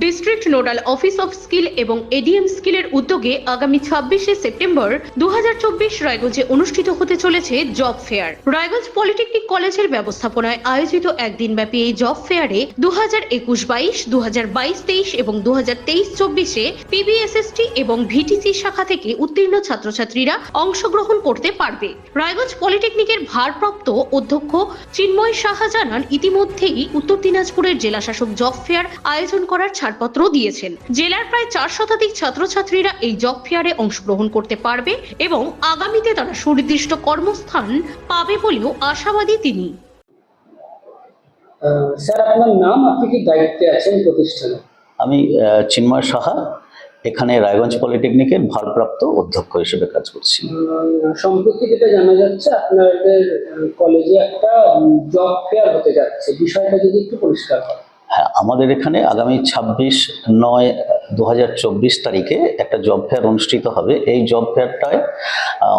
District nodal office of skill এবং ADM স্কিলের উদ্যোগে আগামী ছাব্বিশে সেপ্টেম্বর দুহাজার চব্বিশ রায়গঞ্জে অনুষ্ঠিত হতে চলেছে জব ফেয়ার রায়গঞ্জ পলিটেকনিক কলেজের ব্যবস্থাপনায় আয়োজিত একদিনব্যাপী এই জব ফেয়ারে দু হাজার একুশ বাইশ দু হাজার বাইশ তেইশ এবং দু হাজার তেইশ চব্বিশে পিবিএসএসটি এবং ভিটিসি শাখা থেকে উত্তীর্ণ ছাত্রছাত্রীরা অংশগ্রহণ করতে পারবে। রায়গঞ্জ পলিটেকনিকের ভারপ্রাপ্ত অধ্যক্ষ চিন্ময় সাহা জানান, ইতিমধ্যেই উত্তর দিনাজপুরের জেলাশাসক জব ফেয়ার আয়োজন করার ছাড়পত্র দিয়েছেন। জেলার প্রায় চার শতাধিক ছাত্রছাত্রীরা এই জব ফেয়ারে অংশগ্রহণ করতে পারবে এবং আগামীতে তারা সুনির্দিষ্ট কর্মস্থান পাবে বলেও আশাবাদী তিনি। আহ, স্যার আপনার নাম আপনি কি দায়িত্বে আছেন প্রতিষ্ঠানে? আমি চিন্ময় সাহা এখানে রায়গঞ্জ পলিটেকনিকের ভারপ্রাপ্ত অধ্যক্ষ হিসেবে কাজ করছি। সম্প্রতি যেটা জানা যাচ্ছে আপনাদের কলেজে একটা জব ফেয়ার হতে যাচ্ছে। বিষয়টা যদি একটু পরিষ্কার হয় হ্যাঁ আমাদের এখানে আগামী ছাব্বিশ নয় দু হাজার তারিখে একটা জব ফেয়ার অনুষ্ঠিত হবে। এই জব ফেয়ারটায়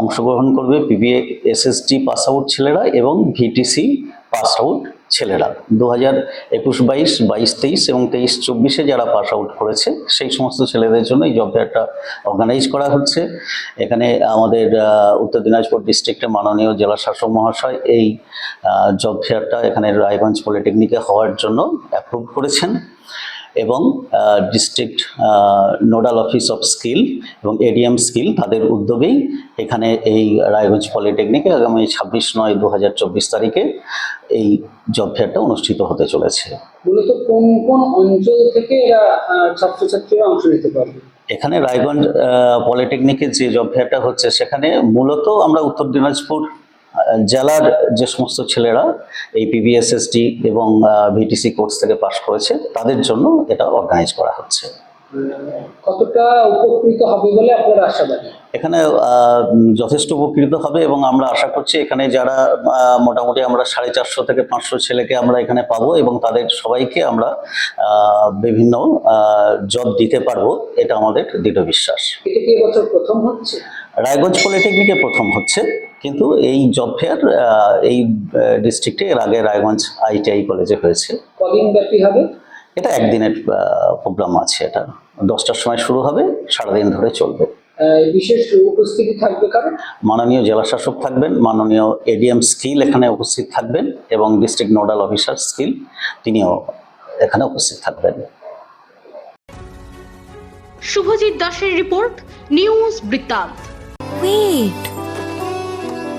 অংশগ্রহণ করবে পিবিএ এসএসটি পাস আউট ছেলেরা এবং ভিটিসি পাস আউট ছেলেরা। দু হাজার একুশ, বাইশ বাইশ, তেইশ এবং তেইশ, চব্বিশে যারা পাস আউট করেছে, সেই সমস্ত ছেলেদের জন্য এই জব ফেয়ারটা অর্গানাইজ করা হচ্ছে। এখানে আমাদের উত্তর দিনাজপুর ডিস্ট্রিক্টের মাননীয় জেলা শাসক মহাশয় এই জব ফেয়ারটা এখানে রায়গঞ্জ পলিটেকনিকে হওয়ার জন্য অ্যাপ্রুভ করেছেন। এবং district nodal office of skill এবং এডিএম স্কিল তাদের উদ্যোগেই এখানে এই রায়গঞ্জ পলিটেকনিকে আগামী ছাব্বিশ নয় দু তারিখে এই জব ফেয়ারটা অনুষ্ঠিত হতে চলেছে। মূলত কোন কোন অঞ্চল থেকে এরা ছাত্রছাত্রীরা অংশ নিতে পারবে? এখানে রায়গঞ্জ পলিটেকনিকের যে জব ফেয়ারটা হচ্ছে সেখানে মূলত আমরা উত্তর দিনাজপুর জেলার যে সমস্ত ছেলেরা এই পিবিএসএসটি এবং ভিটিসি কোর্স থেকে পাশ করেছে তাদের জন্য এটা অর্গানাইজ করা হচ্ছে। আহ, কতটা উপকৃত হবে বলে আপনারা আশাবাদী? এখানে যথেষ্ট উপকৃত হবে এবং আমরা আশা করছি এখানে যারা মোটামুটি আমরা সাড়ে চারশো থেকে পাঁচশো ছেলেকে আমরা এখানে পাবো এবং তাদের সবাইকে আমরা বিভিন্ন জব দিতে পারব এটা আমাদের দৃঢ় বিশ্বাস। এটা কি এবছর প্রথম হচ্ছে? রায়গঞ্জ পলিটেকনিকে প্রথম হচ্ছে। কিন্তু এই জব ফেয়ার এই ডিস্ট্রিক্টে এর আগে রায়গঞ্জ আইটিআই কলেজে হয়েছে। কদিন ব্যাপী হবে? এটা একদিনের প্রোগ্রাম আছে এটা। দশটার সময় শুরু হবে সারাদিন ধরে চলবে। বিশেষ উপস্থিতি থাকবে কারণ মাননীয় জেলা শাসক থাকবেন মাননীয় এডিএম স্কিল এখানে উপস্থিত থাকবেন এবং ডিস্ট্রিক্ট নোডাল অফিসার স্কিল তিনিও এখানে উপস্থিত থাকবেন। শুভজিৎ দাসের রিপোর্ট নিউজ বৃত্তান্ত। Wait.